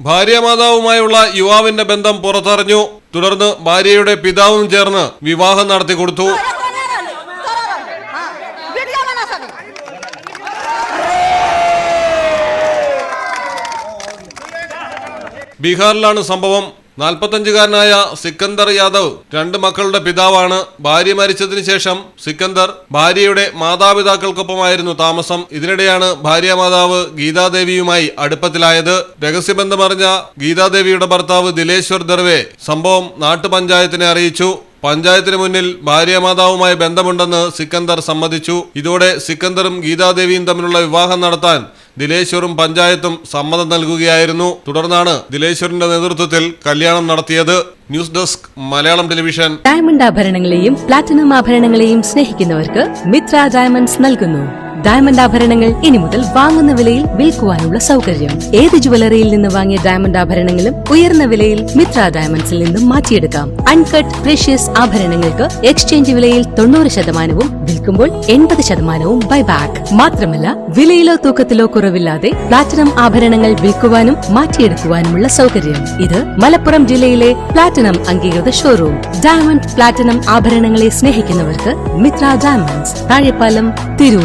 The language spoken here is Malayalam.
ഭാര്യമാതാവുമായുള്ള യുവാവിന്റെ ബന്ധം പുറത്തറിഞ്ഞു. തുടർന്ന് ഭാര്യയുടെ പിതാവും ചേർന്ന് വിവാഹം നടത്തി കൊടുത്തു. ബീഹാറിലാണ് സംഭവം. നാൽപ്പത്തഞ്ചുകാരനായ സിക്കന്ദർ യാദവ് രണ്ട് മക്കളുടെ പിതാവാണ്. ഭാര്യ മരിച്ചതിന് ശേഷം സിക്കന്ദർ ഭാര്യയുടെ മാതാപിതാക്കൾക്കൊപ്പമായിരുന്നു താമസം. ഇതിനിടെയാണ് ഭാര്യ മാതാവ് ഗീതാദേവിയുമായി അടുപ്പത്തിലായത്. രഹസ്യബന്ധമറിഞ്ഞ ഗീതാദേവിയുടെ ഭർത്താവ് ദിലേശ്വർ ദർവേ സംഭവം നാട്ടുപഞ്ചായത്തിനെ അറിയിച്ചു. പഞ്ചായത്തിന് മുന്നിൽ ഭാര്യ മാതാവുമായി ബന്ധമുണ്ടെന്ന് സിക്കന്ദർ സമ്മതിച്ചു. ഇതോടെ സിക്കന്ദറും ഗീതാദേവിയും തമ്മിലുള്ള വിവാഹം നടത്താൻ ദിലേശ്വറും പഞ്ചായത്തും സമ്മതം നൽകുകയായിരുന്നു. തുടർന്നാണ് ദിലേശ്വറിന്റെ നേതൃത്വത്തിൽ കല്യാണം നടത്തിയത്. News desk Malayalam television. Diamond ആഭരണങ്ങളെയും platinum ആഭരണങ്ങളെയും സ്നേഹിക്കുന്നവർക്ക് മിത്ര ഡയമണ്ട്സ് നൽകുന്നു. ഡയമണ്ട് ആഭരണങ്ങൾ ഇനി മുതൽ വാങ്ങുന്ന വിലയിൽ വിൽക്കുവാനുള്ള സൗകര്യം. ഏത് ജുവലറിയിൽ നിന്ന് വാങ്ങിയ ഡയമണ്ട് ആഭരണങ്ങളും ഉയർന്ന വിലയിൽ മിത്ര ഡയമണ്ട്സിൽ നിന്നും മാറ്റിയെടുക്കാം. അൺകട്ട് പ്രഷ്യസ് ആഭരണങ്ങൾക്ക് എക്സ്ചേഞ്ച് വിലയിൽ തൊണ്ണൂറ് ശതമാനവും വിൽക്കുമ്പോൾ എൺപത് ശതമാനവും ബൈബാക്ക് മാത്രമല്ല വിലയിലോ തൂക്കത്തിലോ കുറവില്ലാതെ പ്ലാറ്റിനം ആഭരണങ്ങൾ വിൽക്കുവാനും മാറ്റിയെടുക്കുവാനുമുള്ള സൗകര്യം. ഇത് മലപ്പുറം ജില്ലയിലെ പ്ലാറ്റിനം അംഗീകൃത ഷോറൂം ഡയമണ്ട് പ്ലാറ്റിനം ആഭരണങ്ങളെ സ്നേഹിക്കുന്നവർക്ക് മിത്ര ഡയമണ്ട്സ് താഴെപ്പാലം തിരൂർ.